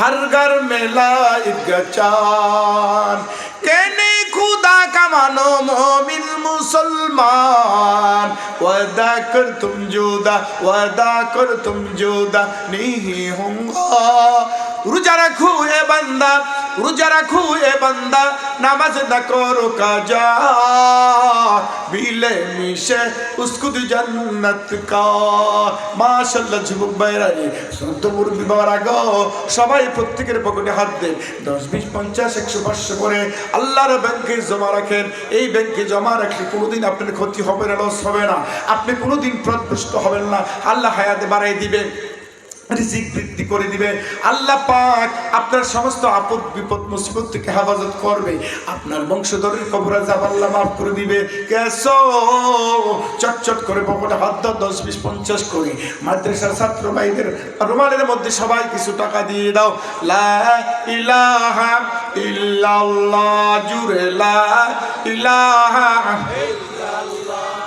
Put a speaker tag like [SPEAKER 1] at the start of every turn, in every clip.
[SPEAKER 1] हर घर में लाइट गचान कहने खुदा का मानो मोमिन मुसलमान वादा कर तुम जुदा वादा कर तुम जुदा नहीं होगा রোজা রাখু এ বান্দা রোজা রাখু এ বান্দা নামাজ না করো কাজা বিলে মিশে উস্কুদ জান্নাত কা মাশাআল্লাহ যুবক ভাইরা রে সন্ত মুরব্বি বাবারা গো সবাই প্রত্যেকের পকেটে হাত দেন দশ বিশ পঞ্চাশ একশো পাঁচশো করে আল্লাহর ব্যাংকে জমা রাখেন এই ব্যাংকে জমা রাখলে কোনোদিন আপনার ক্ষতি হবে না লস হবে না আপনি কোনোদিন প্রদপুষ্ট হবেন না। আল্লাহ হায়াতে বাড়াই দিবেন রিজিক বৃদ্ধি করে দিবে। আল্লাহ পাক আপনার সমস্ত আপদ, বিপদ, মুসিবত থেকে হেফাজত করবে। আপনার বংশধরের কবরা যাব আল্লাহ মাফ করে দিবে। কেসো, চটচট করে পকেটে হাত দাও, দশ, বিশ, পঞ্চাশ করে। মাদ্রাসার ছাত্র ভাইদের, রুমালের মধ্যে সবাই কিছু টাকা দিয়ে দাও। লা ইলাহা ইল্লাল্লাহ ইলাহা।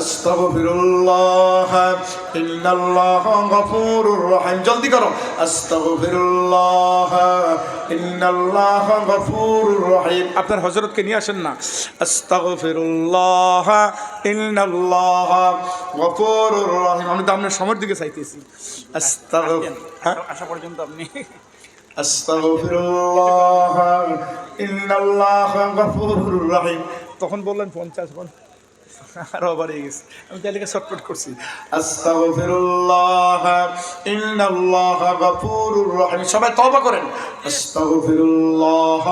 [SPEAKER 1] আস্তাগফিরুল্লাহ ইন্নাল্লাহ গফুরুর রহিম। জলদি করো। আস্তাগফিরুল্লাহ ইন্নাল্লাহ গফুরুর রহিম। আপনার হযরতকে নিয়ে আসেন না। আস্তাগফিরুল্লাহ ইন্নাল্লাহ গফুরুর রহিম। আমি তো আপনার সময়ের দিকে চাইতেছি। আস্তাগফির হ্যাঁ?
[SPEAKER 2] আসা পর্যন্ত আপনি
[SPEAKER 1] আস্তাগফিরুল্লাহ ইন্নাল্লাহ গফুরুর রহিম।
[SPEAKER 2] তখন বললেন পঞ্চাশ খন আরও বাড়িয়ে গেছে। আমি তাহলে শর্টকাট করছি।
[SPEAKER 1] আস্তাগফিরুল্লাহ, ইন্নাল্লাহ গাফুরুর রহিম। সবাই তওবা করেন। আস্তাগফিরুল্লাহ,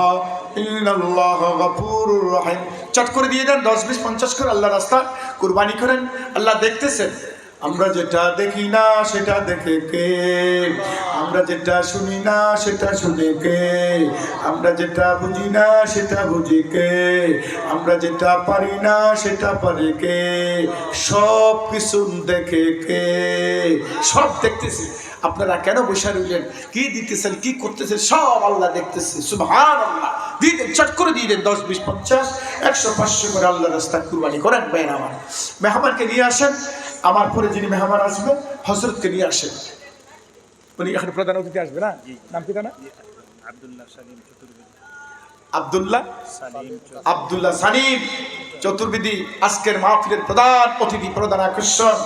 [SPEAKER 1] ইন্নাল্লাহ গাফুরুর রহিম। চট করে দিয়ে দেন, দশ বিশ পঞ্চাশ করে আল্লাহ রাস্তা কুরবানি করেন। আল্লাহ দেখতেছেন। আমরা যেটা দেখি না, সেটা দেখে কে? আমরা যেটা শুনি না, সেটা শুনে কে? আমরা যেটা বুঝি না, সেটা বুঝি কে? আমরা যেটা পারি না, সেটা পারে কে? সব কিছু দেখে কে? সব দেখতেছি। আপনারা কেন বসে রইলেন? কি দিতেছেন, কি করতেছেন? সব আল্লাহ দেখতেছে। সুবহান আল্লাহ দিয়ে চট করে দিয়ে দেন, দশ, বিশ, পঞ্চাশ, একশো, পাঁচশো করে আল্লাহ রাস্তা কুরবানি করেন বেন আমার মেহমানকে নিয়ে আসেন। আমার পরে যিনি মেহমান আসবেন হজরতকে নিয়ে আসেন
[SPEAKER 2] উনি এখন প্রধান অতিথি আসবে না? নাম কি না
[SPEAKER 3] আব্দুল্লাহ সালিম চতুর্বেদী।
[SPEAKER 1] আবদুল্লাহ? আবদুল্লাহ সালিম চতুর্বেদী আজকের মাহফিলের প্রধান অতিথি প্রধান আকর্ষণ।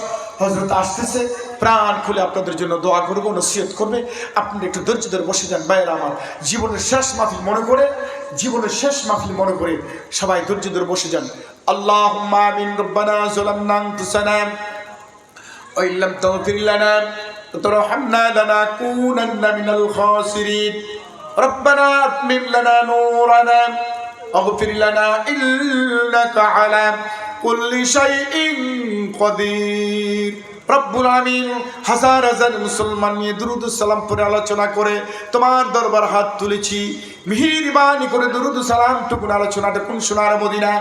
[SPEAKER 1] হজরত আসতেছে প্রাণ খুলে আপনাদের জন্য দোয়া করব নসিহত করবে। আপনি একটু ধৈর্য ধরে বসে যান বাইরে আমার। জীবনের শেষ মাহফিল মনে করে জীবনের শেষ মাহফিল মনে করে সবাই ধৈর্য ধরে বসে যান। আল্লাহ আমিন রব্বানা জোলাম নাম তুসানাম لم تغفر لنا وترحمنا لنكونن من الخاسرين ربنا أتمم لنا نورنا واغفر لنا إنك على كل شيء قدير রব্বুল আমিন হাজার হাজার মুসলমান নিয়ে দুরুদ সালাম পরে আলোচনা করে তোমার দরবার হাত তুলেছি মিহিরবানি করে দুরুদ সালাম টুকুন আলোচনাটা কোন সোনার মদিনা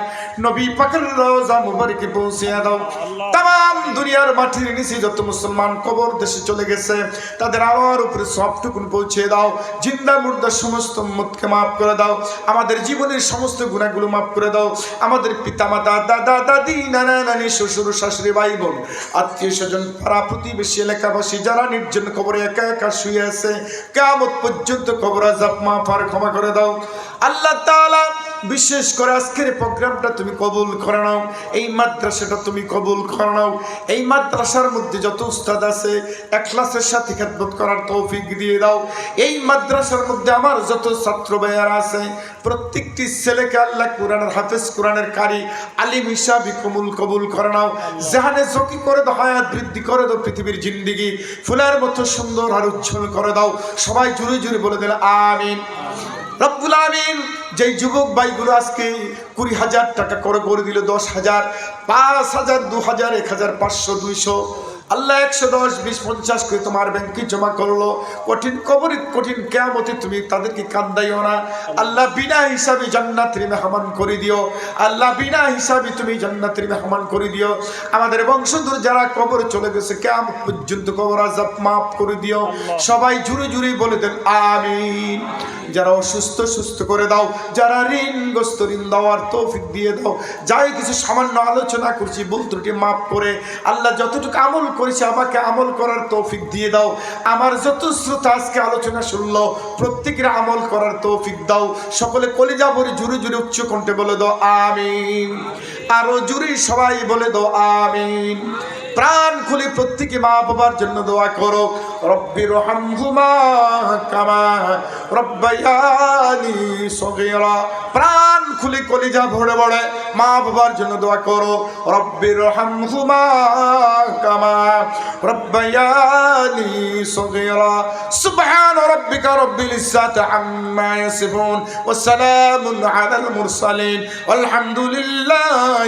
[SPEAKER 1] নবী পাকের রোজা মুবারকে পৌঁছে দাও তাম দুনিয়ার মাটির নিচে যত মুসলমান কবর দেশে চলে গেছে, তাদের আলোর উপরে সবটুকুন পৌঁছে দাও, জিন্দা মুর্দার সমস্ত মতকে মাফ করে দাও, আমাদের জীবনের সমস্ত গুণাগুলো মাফ করে দাও, আমাদের পিতামাতা, দাদা, দাদি, নানা, নানি, শ্বশুর, শাশুড়ি, ভাই, বোন, আত্মীয় স্বজন, পাড়া প্রতিবেশী, এলাকাবাসী, যারা নির্জন কবরে একা একা শুয়ে আছে কেমন পর্যন্ত কবর আজাব মাফ আর ক্ষমা করে দাও। আল্লাহ তাআলা বিশেষ করে আজকের প্রোগ্রামটা তুমি কবুল করে নাও। এই মাদ্রাসাটা তুমি কবুল করে নাও। এই মাদ্রাসার মধ্যে যত উস্তাদ আছে একলাসের সাথে খেদমত করার তৌফিক দিয়ে দাও। এই মাদ্রাসার মধ্যে আমার যত ছাত্র ভাইয়ারা আছে, প্রত্যেকটি ছেলেকে আল্লাহ কোরআনের হাফেজ, কোরআনের কারি, আলিম হিসাবি কবুল কবুল করে নাও। জাহানে ঝকি করে দাও, হায়াত বৃদ্ধি করে দাও, পৃথিবীর জিন্দিগি ফুলের মতো সুন্দর আর উজ্জ্বল করে দাও। সবাই জুড়ে জুড়ে বলে দিলে, আমিন। রব্বুল আমিন যেই যুবক ভাইগুলো আজকে কুড়ি হাজার টাকা করে করে দিল, দশ হাজার, পাঁচ হাজার, দু হাজার, এক হাজার, পাঁচশো, দুইশো আল্লাহ একশো দশ বিশ পঞ্চাশ করে তোমার ব্যাংকে জমা করল। কঠিন কবরে কঠিন কেমতে তুমি তাদেরকে কান্দাইও না। আল্লাহ বিনা হিসাবে জান্নাতের মেহমান করে দিও। আল্লাহ বিনা হিসাবে তুমি জান্নাতের মেহমান করে দিও। আমাদের বংশধর যারা কবর চলে গেছে কেমন পর্যন্ত কবর আজাব মাফ করে দিও। সবাই জুড়ে জুড়ে বলে দেন আমিন। যারা অসুস্থ সুস্থ করে দাও। যারা ঋণগ্রস্ত ঋণ দেওয়ার তৌফিক দিয়ে দাও। যাই কিছু সামান্য আলোচনা করছি ভুল ত্রুটি মাফ করে। আল্লাহ যতটুকু আমল করেছে, আমাকে আমল করার তৌফিক দিয়ে দাও। আমার যত শ্রোতা আজকে আলোচনা শুনলো, প্রত্যেকের আমল করার তৌফিক দাও। সকলে কলিজা ভরে জুড়ে জুড়ে উচ্চ কণ্ঠে বলে দাও, আমিন। আরও জুড়ে সবাই বলে দাও, আমিন। প্রাণ খুলে প্রত্যেকে মা বাবার জন্য দোয়া করো। রব্বির রহমহুমা কামা রব্বায়ানি সগীরা। প্রাণ খুলে কলিজা ভরে ভরে মা বাবার জন্য দোয়া করো। রব্বির রহমহুমা কামা রব্বায়ানি সগীরা। সুবহান রাব্বিকা রব্বিল ইজ্জাতি আম্মা ইয়াসিফুন ওয়া সালামুন আলাল মুরসালিন। আলহামদুলিল্লাহি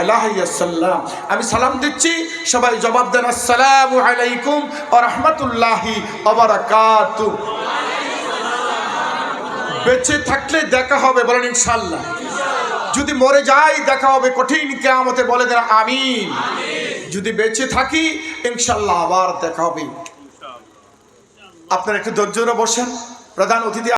[SPEAKER 1] আলাইহি ওয়াসাল্লাম আমি সালাম দিচ্ছি, সবাই জবাব দেন, আসসালামু আলাইকুম ওয়া রাহমাতুল্লাহি বেঁচে থাকলে দেখা হবে, বলেন ইনশাল্লাহ যদি মরে যাই, দেখা হবে কঠিন কেয়ামতে, বলে দেন, আমিন। যদি বেঁচে থাকি ইনশাল্লাহ আবার দেখা হবে। আপনার একটু ধৈর্য বসেন। প্রধান অতিথি